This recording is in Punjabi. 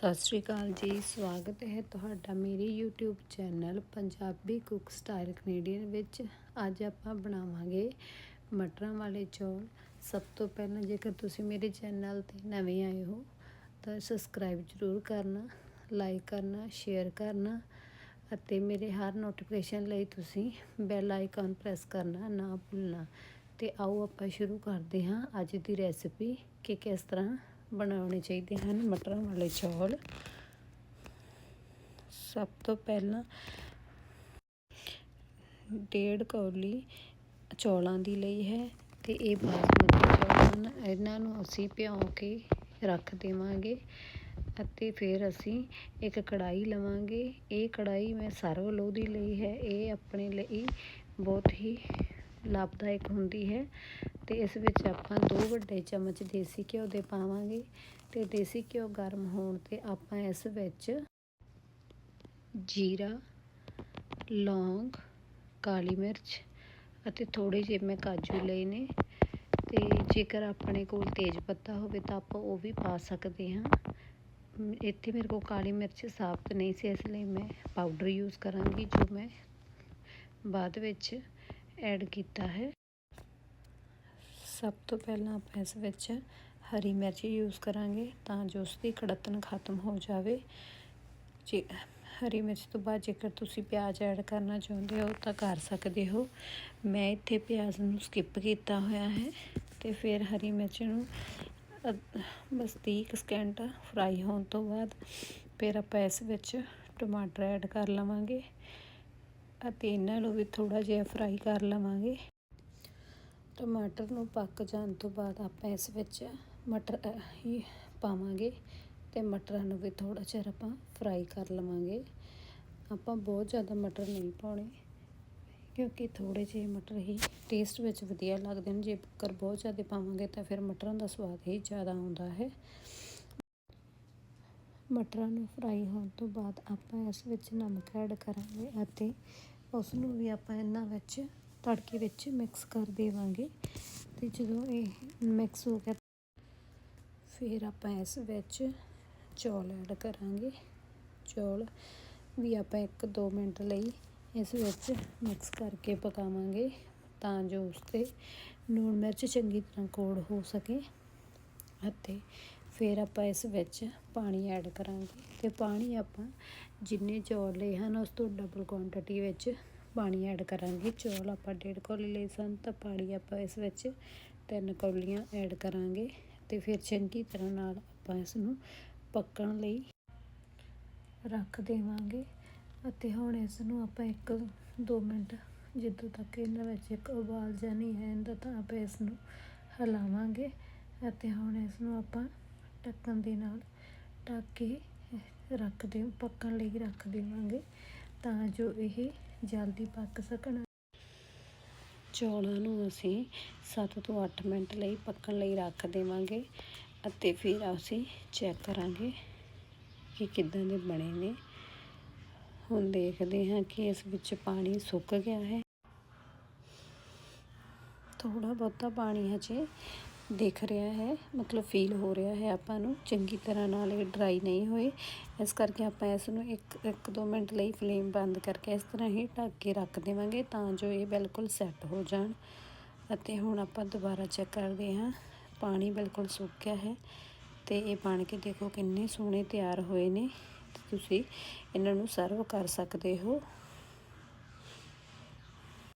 ਸਤਿ ਸ਼੍ਰੀ ਅਕਾਲ ਜੀ, ਸਵਾਗਤ ਹੈ ਤੁਹਾਡਾ ਮੇਰੇ YouTube channel Punjabi cook style Canadian ਵਿੱਚ। ਅੱਜ ਆਪਾਂ ਬਣਾਵਾਂਗੇ ਮਟਰਾਂ ਵਾਲੇ ਚੌਲ। ਸਭ ਤੋਂ ਪਹਿਲਾਂ ਜੇਕਰ ਤੁਸੀਂ ਮੇਰੇ ਚੈਨਲ ਤੇ ਨਵੇਂ ਆਏ ਹੋ, ਤਾਂ ਸਬਸਕ੍ਰਾਈਬ ਜ਼ਰੂਰ ਕਰਨਾ, ਲਾਈਕ ਕਰਨਾ, ਸ਼ੇਅਰ ਕਰਨਾ ਅਤੇ ਮੇਰੇ ਹਰ ਨੋਟੀਫਿਕੇਸ਼ਨ ਲਈ ਤੁਸੀਂ ਬੈਲ ਆਈਕਨ ਪ੍ਰੈਸ ਕਰਨਾ ਨਾ ਭੁੱਲਣਾ। ਤੇ ਆਓ ਆਪਾਂ ਸ਼ੁਰੂ ਕਰਦੇ ਹਾਂ ਅੱਜ ਦੀ ਰੈਸਿਪੀ ਕਿ ਕਿਸ ਤਰ੍ਹਾਂ ਬਣਾਉਣੇ ਚਾਹੀਦੇ ਹਨ, ਮਟਰਾਂ ਵਾਲੇ ਚੌਲ। ਸਭ ਤੋਂ ਪਹਿਲਾਂ ਡੇਢ ਕੌਲੀ ਚੌਲਾਂ ਦੀ ਲਈ ਹੈ ਤੇ ਇਹ ਬਾਸਮਤੀ ਚੌਲ ਹਨ। ਇਹਨਾਂ ਨੂੰ ਅਸੀਂ ਭਿਉਂ ਕੇ ਰੱਖ ਦੇਵਾਂਗੇ ਅਤੇ ਫਿਰ ਅਸੀਂ ਇੱਕ ਕੜਾਈ ਲਵਾਂਗੇ। ਇਹ ਕੜਾਈ ਮੈਂ ਸਰਵ ਲੋਹ ਦੀ ਲਈ ਹੈ। ਇਹ ਆਪਣੇ ਲਈ ਬਹੁਤ ਹੀ ਲਾਭਦਾਇਕ ਹੁੰਦੀ ਹੈ। ਤੇ ਇਸ ਵਿੱਚ ਆਪਾਂ ਦੋ ਵੱਡੇ ਚਮਚ ਦੇਸੀ ਘਿਓ ਦੇ ਪਾਵਾਂਗੇ ਤੇ ਦੇਸੀ ਘਿਓ ਗਰਮ ਹੋਣ ਤੇ ਆਪਾਂ ਇਸ ਵਿੱਚ ਜੀਰਾ, ਲੌਂਗ, ਕਾਲੀ ਮਿਰਚ ਅਤੇ ਥੋੜੇ ਜਿਹੇ ਮੈਂ ਕਾਜੂ ਲਏ ਨੇ ਤੇ ਜੇਕਰ ਆਪਣੇ ਕੋਲ ਤੇਜ ਪੱਤਾ ਹੋਵੇ ਤਾਂ ਆਪਾਂ ਉਹ ਵੀ ਪਾ ਸਕਦੇ ਹਾਂ। ਇੱਥੇ ਮੇਰੇ ਕੋਲ ਕਾਲੀ ਮਿਰਚ ਸਾਬਤ ਨਹੀਂ ਸੀ, ਇਸ ਲਈ ਮੈਂ ਪਾਊਡਰ ਯੂਜ਼ ਕਰਾਂਗੀ ਜੋ ਮੈਂ ਬਾਅਦ ਵਿੱਚ ਐਡ ਕੀਤਾ ਹੈ। ਸਭ ਤੋਂ ਪਹਿਲਾਂ ਆਪਾਂ ਇਸ ਵਿੱਚ ਹਰੀ ਮਿਰਚ ਯੂਜ਼ ਕਰਾਂਗੇ ਤਾਂ ਜੋ ਉਸ ਦੀ ਕੜਤਨ ਖਤਮ ਹੋ ਜਾਵੇ। ਜੇ ਹਰੀ ਮਿਰਚ ਤੋਂ ਬਾਅਦ ਜੇਕਰ ਤੁਸੀਂ ਪਿਆਜ਼ ਐਡ ਕਰਨਾ ਚਾਹੁੰਦੇ ਹੋ ਤਾਂ ਕਰ ਸਕਦੇ ਹੋ। ਮੈਂ ਇੱਥੇ ਪਿਆਜ਼ ਨੂੰ ਸਕਿਪ ਕੀਤਾ ਹੋਇਆ ਹੈ ਤੇ ਫਿਰ ਹਰੀ ਮਿਰਚ ਨੂੰ ਬਸ 30 ਸਕਿੰਟ ਫਰਾਈ ਹੋਣ ਤੋਂ ਬਾਅਦ ਫਿਰ ਆਪਾਂ ਇਸ ਵਿੱਚ ਟਮਾਟਰ ਐਡ ਕਰ ਲਵਾਂਗੇ ਅਤੇ ਇਹਨਾਂ ਨੂੰ ਵੀ ਥੋੜਾ ਜਿਹਾ ਫਰਾਈ ਕਰ ਲਵਾਂਗੇ। ਟਮਾਟਰ ਨੂੰ ਪੱਕ ਜਾਣ ਤੋਂ ਬਾਅਦ ਆਪਾਂ ਇਸ ਵਿੱਚ ਮਟਰ ਹੀ ਪਾਵਾਂਗੇ ਤੇ ਮਟਰਾਂ ਨੂੰ ਵੀ ਥੋੜਾ ਚਿਰ ਆਪਾਂ ਫਰਾਈ ਕਰ ਲਵਾਂਗੇ। ਆਪਾਂ ਬਹੁਤ ਜ਼ਿਆਦਾ ਮਟਰ ਨਹੀਂ ਪਾਉਣੇ, ਕਿਉਂਕਿ ਥੋੜੇ ਜਿਹੇ ਮਟਰ ਹੀ ਟੇਸਟ ਵਿੱਚ ਵਧੀਆ ਲੱਗਦੇ ਨੇ। ਜੇ ਕੁੱਕਰ ਬਹੁਤ ਜ਼ਿਆਦਾ ਪਾਵਾਂਗੇ ਤਾਂ ਫਿਰ ਮਟਰਾਂ ਦਾ ਸਵਾਦ ਹੀ ਜ਼ਿਆਦਾ ਆਉਂਦਾ ਹੈ। ਮਟਰਾਂ ਨੂੰ ਫਰਾਈ ਹੋਣ ਤੋਂ ਬਾਅਦ ਆਪਾਂ ਇਸ ਵਿੱਚ ਨਮਕ ਐਡ ਕਰਾਂਗੇ ਅਤੇ ਉਸ ਨੂੰ ਵੀ ਆਪਾਂ ਇਹਨਾਂ ਵਿੱਚ ਤੜਕੇ ਵਿੱਚ ਮਿਕਸ ਕਰ ਦੇਵਾਂਗੇ ਤੇ ਜਦੋਂ ਇਹ ਮਿਕਸ ਹੋ ਗਿਆ ਫਿਰ ਆਪਾਂ ਇਸ ਵਿੱਚ ਚੌਲ ਐਡ ਕਰਾਂਗੇ। ਚੌਲ ਵੀ ਆਪਾਂ 1-2 ਮਿੰਟ ਲਈ ਇਸ ਵਿੱਚ ਮਿਕਸ ਕਰਕੇ ਪਕਾਵਾਂਗੇ ਤਾਂ ਜੋ ਉਸ ਤੇ ਲੂਣ ਮਿਰਚ ਚੰਗੀ ਤਰ੍ਹਾਂ ਕੋੜ ਹੋ ਸਕੇ ਅਤੇ ਫਿਰ ਆਪਾਂ ਇਸ ਵਿੱਚ ਪਾਣੀ ਐਡ ਕਰਾਂਗੇ। ਤੇ ਪਾਣੀ ਆਪਾਂ ਜਿੰਨੇ ਚੌਲ ਲਏ ਹਨ ਉਸ ਤੋਂ ਡਬਲ ਕੁਆਂਟੀਟੀ ਵਿੱਚ ਪਾਣੀ ਐਡ ਕਰਾਂਗੇ। ਚੌਲ ਆਪਾਂ ਡੇਢ ਕੌਲੀ ਲਏ ਸਨ ਤਾਂ ਪਾਣੀ ਆਪਾਂ ਇਸ ਵਿੱਚ ਤਿੰਨ ਕੌਲੀਆਂ ਐਡ ਕਰਾਂਗੇ ਤੇ ਫਿਰ ਚੰਗੀ ਤਰ੍ਹਾਂ ਨਾਲ ਆਪਾਂ ਇਸ ਨੂੰ ਪੱਕਣ ਲਈ ਰੱਖ ਦੇਵਾਂਗੇ ਅਤੇ ਹੁਣ ਇਸ ਨੂੰ ਆਪਾਂ ਇੱਕ ਦੋ ਮਿੰਟ ਜਦੋਂ ਤੱਕ ਇਹਨਾਂ ਵਿੱਚ ਇੱਕ ਉਬਾਲ ਜਾਂ ਨਹੀਂ ਹੈ ਇਹਦਾ ਤਾਂ ਆਪਾਂ ਇਸ ਨੂੰ ਹਿਲਾਵਾਂਗੇ ਅਤੇ ਹੁਣ ਇਸ ਨੂੰ ਆਪਾਂ ਢੱਕਣ ਦੇ ਨਾਲ ਢੱਕ ਕੇ ਰੱਖ ਦੇ, ਪੱਕਣ ਲਈ ਰੱਖ ਦੇਵਾਂਗੇ ਤਾਂ ਜੋ ਇਹ ਜਲਦੀ ਪੱਕ ਸਕਣ। ਚੌਲਾਂ ਨੂੰ ਅਸੀਂ 7 ਤੋਂ 8 ਮਿੰਟ ਲਈ ਪੱਕਣ ਲਈ ਰੱਖ ਦੇਵਾਂਗੇ ਅਤੇ ਫਿਰ ਅਸੀਂ ਚੈੱਕ ਕਰਾਂਗੇ ਕਿ ਕਿੱਦਾਂ ਦੇ ਬਣੇ ਨੇ। ਹੁਣ ਦੇਖਦੇ ਹਾਂ ਕਿ ਇਸ ਵਿੱਚ ਪਾਣੀ ਸੁੱਕ ਗਿਆ ਹੈ। ਥੋੜਾ ਬਹੁਤਾ ਪਾਣੀ ਹਜੇ ਦਿਖ ਰਿਹਾ ਹੈ, ਮਤਲਬ ਫੀਲ ਹੋ ਰਿਹਾ ਹੈ ਆਪਾਂ ਨੂੰ, ਚੰਗੀ ਤਰ੍ਹਾਂ ਨਾਲ ਇਹ ਡਰਾਈ ਨਹੀਂ ਹੋਏ। ਇਸ ਕਰਕੇ ਆਪਾਂ ਇਸ ਨੂੰ ਇੱਕ ਇੱਕ ਦੋ ਮਿੰਟ ਲਈ ਫਲੇਮ ਬੰਦ ਕਰਕੇ ਇਸ ਤਰ੍ਹਾਂ ਹੀ ਢੱਕ ਕੇ ਰੱਖ ਦੇਵਾਂਗੇ ਤਾਂ ਜੋ ਇਹ ਬਿਲਕੁਲ ਸੈੱਟ ਹੋ ਜਾਣ। ਅਤੇ ਹੁਣ ਆਪਾਂ ਦੁਬਾਰਾ ਚੈੱਕ ਕਰਦੇ ਹਾਂ, ਪਾਣੀ ਬਿਲਕੁਲ ਸੁੱਕ ਗਿਆ ਹੈ ਤੇ ਇਹ ਬਣ ਕੇ ਦੇਖੋ ਕਿੰਨੇ ਸੋਹਣੇ ਤਿਆਰ ਹੋਏ ਨੇ। ਤੁਸੀਂ ਇਹਨਾਂ ਨੂੰ ਸਰਵ ਕਰ ਸਕਦੇ ਹੋ।